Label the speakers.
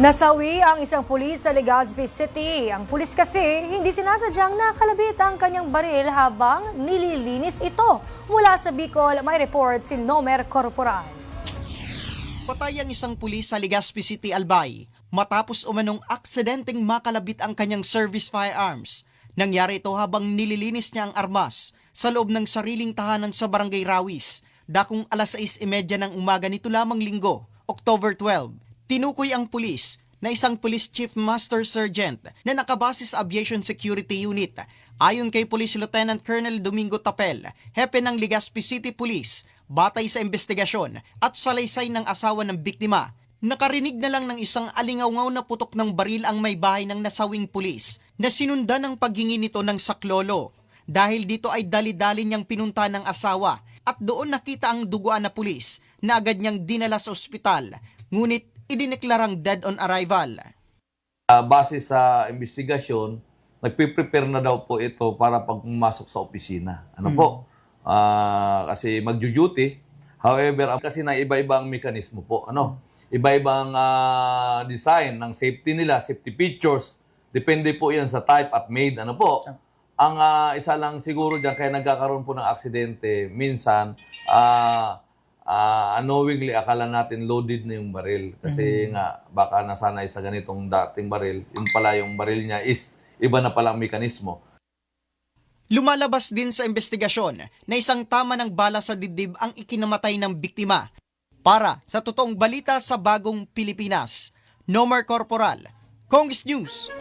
Speaker 1: Nasawi ang isang pulis sa Legazpi City. Ang pulis kasi hindi sinasadyang nakalabit ang kanyang baril habang nililinis ito. Mula sa Bicol, may report si Nomer Corporal.
Speaker 2: Patay ang isang pulis sa Legazpi City, Albay matapos umanong aksidenteng makalabit ang kanyang service firearms. Nangyari ito habang nililinis niya ang armas sa loob ng sariling tahanan sa Barangay Rawis, dakong alas 6.30 ng umaga nito lamang linggo, October 12. Tinukoy ang pulis na isang Police Chief Master Sergeant na nakabase sa Aviation Security Unit. Ayon kay Police Lieutenant Colonel Domingo Tapel, hepe ng Legazpi City Police, batay sa investigasyon at salaysay ng asawa ng biktima, nakarinig na lang ng isang alingawngaw na putok ng baril ang may bahay ng nasawing pulis na sinundan ng paghingi nito ng saklolo. Dahil dito ay dali-dali niyang pinunta ng asawa at doon nakita ang duguan na pulis na agad niyang dinala sa ospital. Ngunit idineklarang dead on arrival.
Speaker 3: Ah, base sa investigasyon, nagpe-prepare na daw po ito para pag pumasok sa opisina. Ano po? Ah, kasi magjo-duty. However, kasi na iba-ibang mekanismo po. Ano? Iba-ibang ah, design ng safety nila, safety features. Depende po 'yan sa type at made. Ano po? Ang ah, isa lang siguro diyan kaya nagkakaroon po ng aksidente minsan ah ah, unknowingly akala natin loaded na yung baril kasi nga baka nasanay sa ganitong dating baril yung pala yung baril niya is iba na pala ang mekanismo
Speaker 2: Lumalabas din sa investigasyon na isang tama ng bala sa dibdib ang ikinamatay ng biktima. Para sa totoong balita sa bagong Pilipinas, Nomar Corporal, Kongs News.